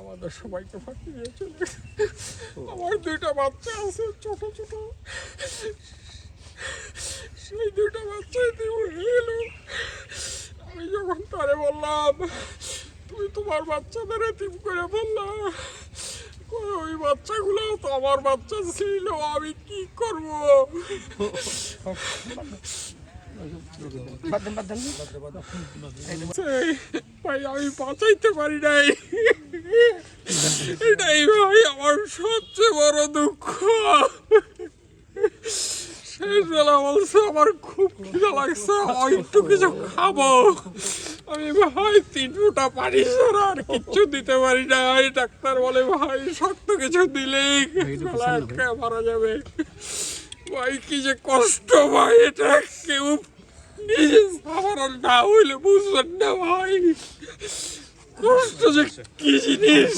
আমাদের সবাইকে ফাঁকি দিয়ে চলে। আমার দুইটা বাচ্চা আছে, ছোট ছোট। সেই দুইটা বাচ্চা এতে হয়ে গেল আমি যখন তারে বললাম, তুমি তোমার বাচ্চাদের এতিম করে বললাম ওই বাচ্চাগুলো তো আমার বাচ্চা ছিল, আমি কি করব? ভাই, আমি পারি নাই। ভাই আমার সবচেয়ে বড় দুঃখ। বলছে, আমার খুব খিদা লাগছে একটু কিছু খাব। আমি, ভাই, তিন ফুটা পানি ছাড়া আর কিচ্ছু দিতে পারি না ডাক্তার বলে, ভাই, শক্ত কিছু দিলেই মারা যাবে। ভাই, কি যে কষ্ট ভাই, এটা কেউ নিজে সাধারণ না হইলে বুঝবেন না ভাই। কষ্ট যে কি জিনিস।